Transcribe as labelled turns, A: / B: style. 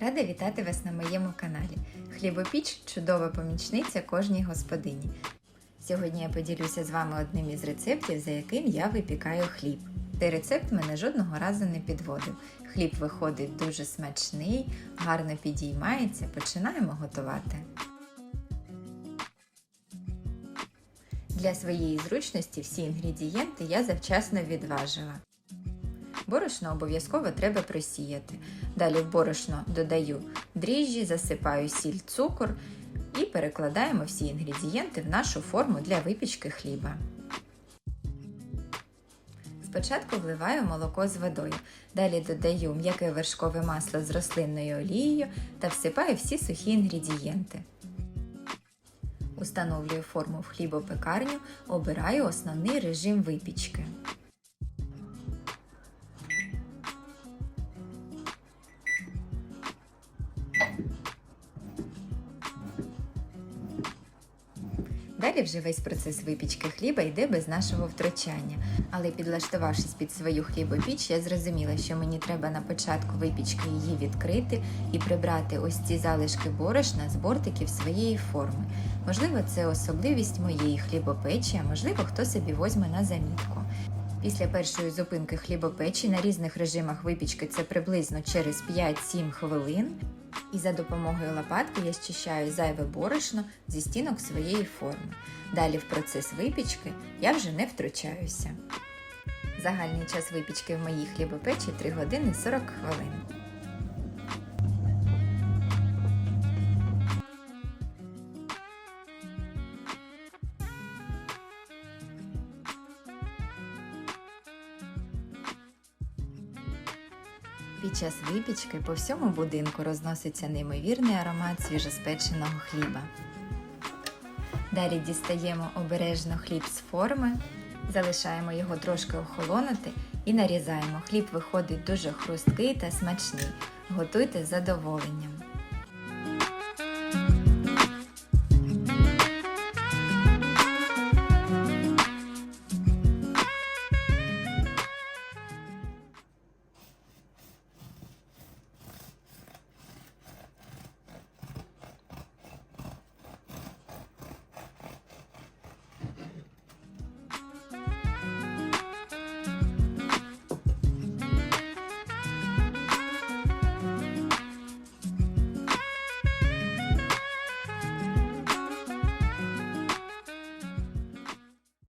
A: Рада вітати вас на моєму каналі. Хлібопіч чудова помічниця кожній господині. Сьогодні я поділюся з вами одним із рецептів, за яким я випікаю хліб. Цей рецепт мене жодного разу не підводив. Хліб виходить дуже смачний, гарно підіймається. Починаємо готувати. Для своєї зручності всі інгредієнти я завчасно відважила. Борошно обов'язково треба просіяти. Далі в борошно додаю дріжджі, засипаю сіль, цукор і перекладаємо всі інгредієнти в нашу форму для випічки хліба. Спочатку вливаю молоко з водою, далі додаю м'яке вершкове масло з рослинною олією та всипаю всі сухі інгредієнти. Установлюю форму в хлібопекарню, обираю основний режим випічки. Далі вже весь процес випічки хліба йде без нашого втручання. Але підлаштувавшись під свою хлібопіч, я зрозуміла, що мені треба на початку випічки її відкрити і прибрати ось ці залишки борошна з бортиків своєї форми. Можливо, це особливість моєї хлібопечі, а можливо, хто собі возьме на замітку. Після першої зупинки хлібопечі на різних режимах випічки це приблизно через 5-7 хвилин. І за допомогою лопатки я щищаю зайве борошно зі стінок своєї форми. Далі в процес випічки я вже не втручаюся. Загальний час випічки в моїй хлібопечі 3 години 40 хвилин. Під час випічки по всьому будинку розноситься неймовірний аромат свіжоспеченого хліба. Далі дістаємо обережно хліб з форми, залишаємо його трошки охолонути і нарізаємо. Хліб виходить дуже хрусткий та смачний. Готуйте з задоволенням.